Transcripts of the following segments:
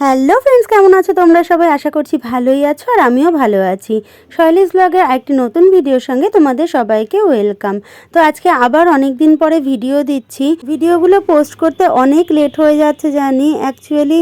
Hello friends, কেমন আছো তোমরা? সবাই আশা করছি ভালোই আছো আর আমিও ভালো আছি। শৈলিস ব্লগের একটি নতুন ভিডিওর সঙ্গে তোমাদের সবাইকে ওয়েলকাম। তো আজকে আবার অনেক দিন পরে ভিডিও দিচ্ছি। ভিডিওগুলো পোস্ট করতে অনেক লেট হয়ে যাচ্ছে জানি। অ্যাকচুয়ালি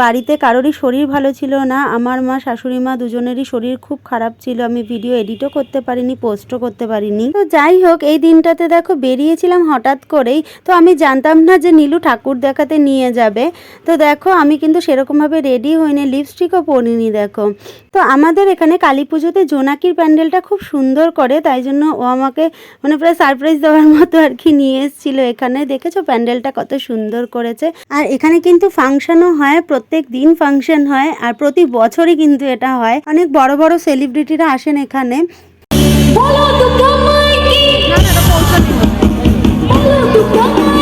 বাড়িতে কারোরই শরীর ভালো ছিল না। আমার মা, শাশুড়ি মা দুজনেরই শরীর খুব খারাপ ছিল। আমি ভিডিও এডিটও করতে পারিনি, পোস্টও করতে পারিনি। তো যাই হোক, এই দিনটাতে দেখো বেরিয়েছিলাম হঠাৎ করেই। তো আমি জানতাম না যে নীলু ঠাকুর দেখাতে নিয়ে যাবে। তো দেখো আমি কিন্তু সেরকমভাবে রেডি হইনি লিপস্টিকও পরিনি দেখো। তো আমাদের এখানে কালী পুজোতে জোনাকির প্যান্ডেলটা খুব সুন্দর করে তাই জন্য ও আমাকে মানে প্রায় সারপ্রাইজ দেওয়ার মতো আর কি নিয়ে এসেছিল এখানে। দেখেছ? প্যান্ডেলটা কত সুন্দর করেছে। আর এখানে কিন্তু ফাংশনও হয় প্রত্যেক দিন ফাংশন হয় আর প্রতি বছরই কিন্তু এটা হয়। অনেক বড় বড় সেলিব্রিটিরা আসেন এখানে। বলো মাই কি বলো দুর্গা মাই কি আরে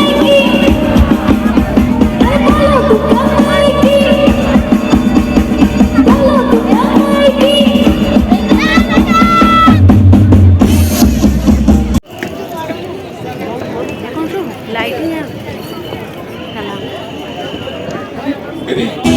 আর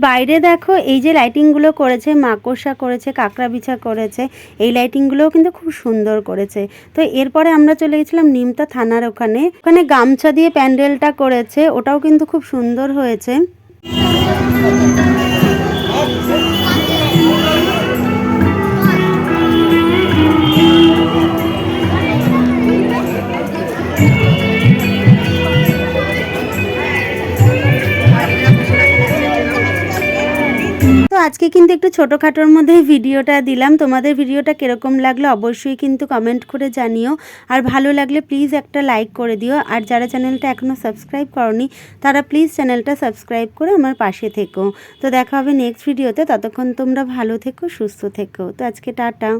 বাইরে দেখো, এই যে লাইটিংগুলো করেছে, মাকড়সা করেছে কাঁকড়া বিছা করেছে, এই লাইটিংগুলোও কিন্তু খুব সুন্দর করেছে। তো এরপরে আমরা চলে গেছিলাম নিমতা থানার ওখানে। ওখানে গামছা দিয়ে প্যান্ডেলটা করেছে, ওটাও কিন্তু খুব সুন্দর হয়েছে। আজকে কিন্তু একটু ছোটোখাটোর মধ্যে ভিডিওটা দিলাম। তোমাদের ভিডিওটা কীরকম লাগল অবশ্যই কিন্তু কমেন্ট করে জানিও। আর ভালো লাগলে প্লিজ একটা লাইক করে দিও। আর যারা চ্যানেলটা এখনও সাবস্ক্রাইব করনি, তারা প্লিজ চ্যানেলটা সাবস্ক্রাইব করে আমার পাশে থেকো। তো দেখা হবে নেক্সট ভিডিওতে ততক্ষণ তোমরা ভালো থেকো, সুস্থ থেকো। তো আজকে টাটা।